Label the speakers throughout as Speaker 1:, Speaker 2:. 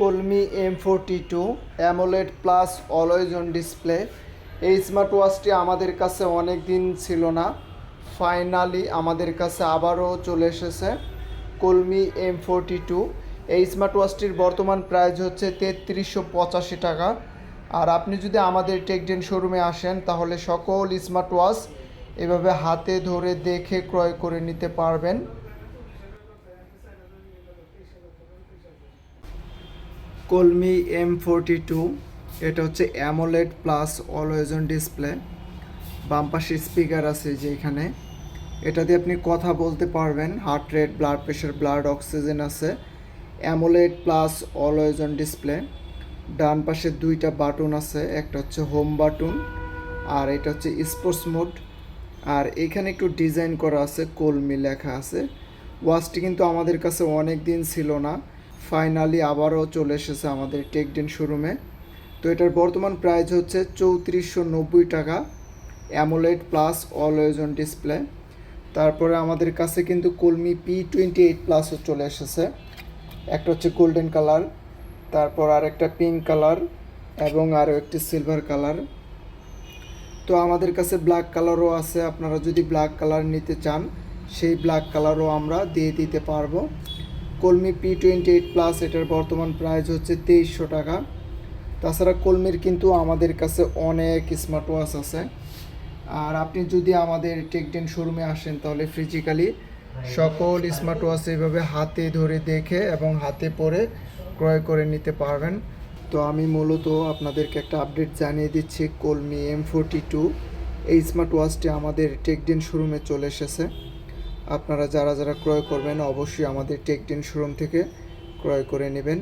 Speaker 1: Colmi M forty two AMOLED plus on display এই smart ওয়াচটি আমাদের কাছে অনেক দিন ছিল না। ফাইনালি আমাদের কাছে আবারও চলে এসেছে কলমি এম ফোরটি টু এই স্মার্ট ওয়াচটির বর্তমান প্রাইস হচ্ছে তেত্রিশশো পঁচাশি টাকা। আর আপনি যদি আমাদের টেকডেন শোরুমে আসেন, তাহলে সকল স্মার্ট ওয়াচ এভাবে হাতে ধরে দেখে ক্রয় করে নিতে পারবেন। কলমি এম ফোরটি টু এটা হচ্ছে AMOLED plus always on display বাম স্পিকার আছে যে এখানে এটা দিয়ে আপনি কথা বলতে পারবেন। Heart rate blood pressure blood oxygen আছে। AMOLED plus always on display ডান পাশে দুইটা বাটন আছে। একটা হচ্ছে হোম বাটন আর এটা হচ্ছে স্পোর্টস মোড আর এখানে একটু ডিজাইন করা আছে। কলমি লেখা আছে। ওয়াচটি কিন্তু আমাদের কাছে অনেক দিন ছিল না। ফাইনালি আবারও চলে এসেছে আমাদের টেকডেন শোরুমে তো এটার বর্তমান প্রাইস হচ্ছে চৌত্রিশশো নব্বই টাকা AMOLED plus always on display তারপরে আমাদের কাছে কিন্তু কলমি পি টোয়েন্টি এইট প্লাসও চলে এসেছে। একটা হচ্ছে গোল্ডেন কালার তারপর আর একটা পিঙ্ক কালার এবং আরও একটি সিলভার কালার তো আমাদের কাছে ব্ল্যাক কালারও আছে, আপনারা যদি ব্ল্যাক কালার নিতে চান, সেই ব্ল্যাক কালারও আমরা দিয়ে দিতে পারব। কলমি পি টোয়েন্টি এইট প্লাস এটার বর্তমান প্রাইস হচ্ছে তেইশশো টাকা। তাছাড়া কলমির কিন্তু আমাদের কাছে অনেক স্মার্ট ওয়াচ আছে। আর আপনি যদি আমাদের টেকডেন শোরুমে আসেন তাহলে ফিজিক্যালি সকল স্মার্ট ওয়াচ এইভাবে হাতে ধরে দেখে এবং হাতে পরে ক্রয় করে নিতে পারবেন। তো আমি মূলত আপনাদেরকে একটা আপডেট জানিয়ে দিচ্ছি, কলমি এম ফোরটি টু এই স্মার্ট ওয়াচটি আমাদের টেকডেন শোরুমে চলে এসেছে। আপনারা যারা যারা ক্রয় করবেন, অবশ্যই আমাদের টেকডেন শোরুম থেকে ক্রয় করে নেবেন।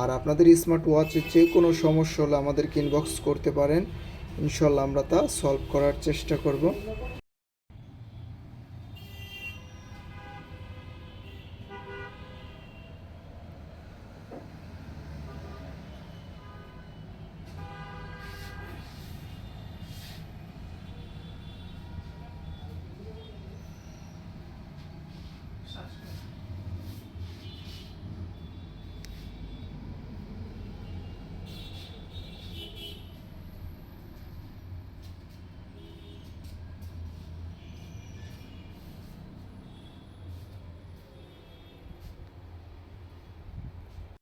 Speaker 1: আর আপনাদের স্মার্ট ওয়াচের যে কোনো সমস্যা হলে আমাদেরকে ইনবক্স করতে পারেন। ইনশাল্লাহ আমরা তা সলভ করার চেষ্টা করব।